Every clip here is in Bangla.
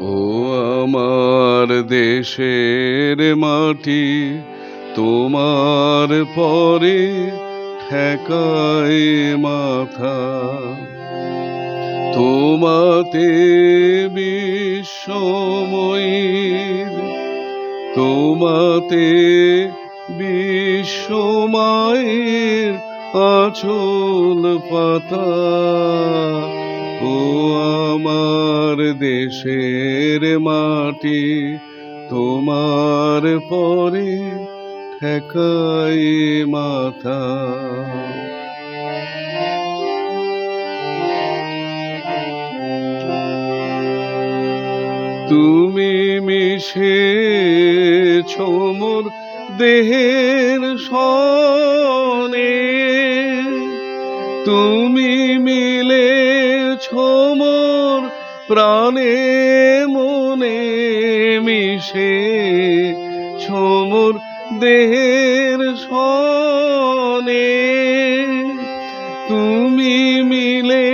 ও আমার দেশের মাটি তোমার পরে ঠেকায় মাথা। তোমাতে বিশ্বময়ীর তোমাতে বিশ্বমায়ের আচল পাতা। ও আমার দেশের মাটি তোমার পরে ঠেকাই মাথা। তুমি মিশে মোর দেহের সনে তুমি মোর প্রাণে মনে মিশে। মোর দেহের সনে তুমি মিলে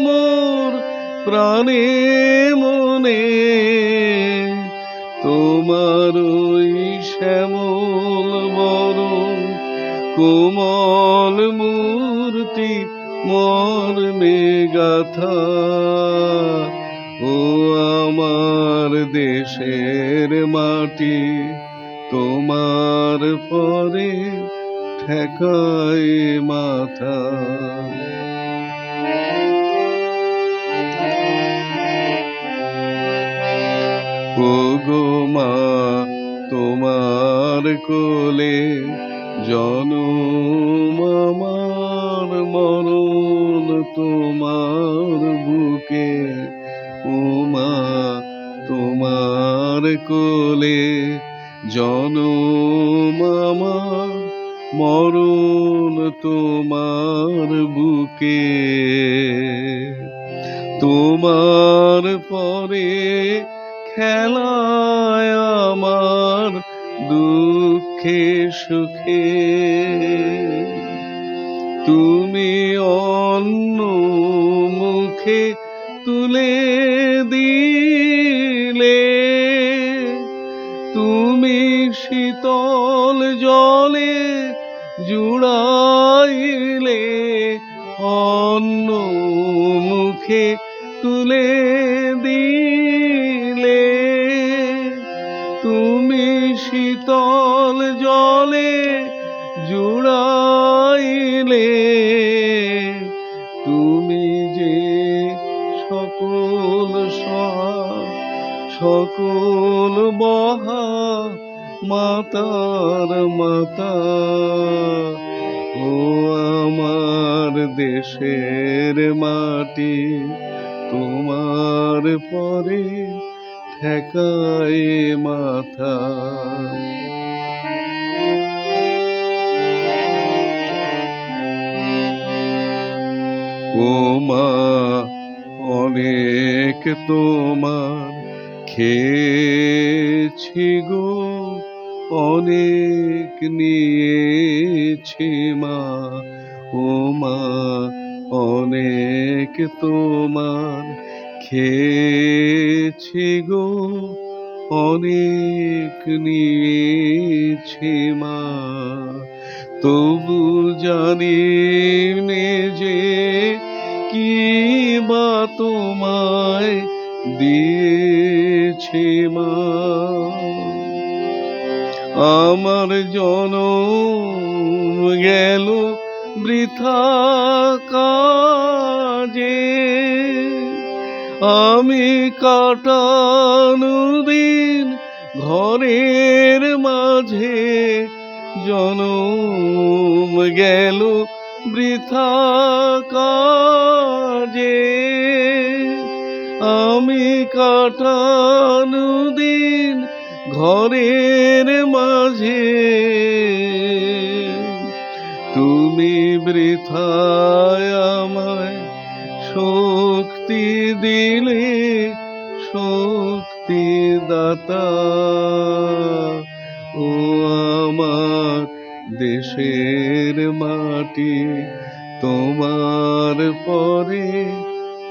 মোর প্রাণে মনে তোমার ওই শ্যামল বরণ কোমল মূর্তি মর্মে গাথা ও আমার দেশের মাটি, তোমার পরে ঠেকায় মাথা। ও গো মা, তোমার কোলে জনম আমার মরণ। তোমার বুকে ও মা তোমার কোলে জনম আমার, মরণ তোমার বুকে। তোমার পরে খেলায় আমার দুঃখে সুখে। তুমি অন্য মুখে তুলে দিলে, তুমি শীতল জলে জুড়াইলে, অন্য মুখে তুলে দিলে, তুমি শীতল জলে জুড়াইলে সকল বহা মাতার মাতা, ও আমার দেশের মাটি, তোমার পরে ঠেকায় মাথা। ও মা, অনেক তোমার খেয়েছি গো, অনেক নিয়েছি মা। ও মা, অনেক তোমার খেয়েছি গো, অনেক নিয়েছি মা। তবু জানি যে কি বা তোমায় দিয়েছে মা। আমার জনম গেল বৃথা কাজে। আমি কাটানো দিন ঘরের মাঝে জনম গেল বৃথা কাজে। কাটানো দিন ঘরের মাঝে। তুমি বৃথায় আমায় শক্তি দিলে, শক্তি দাতা। ও আমার দেশের মাটি, তোমার পরে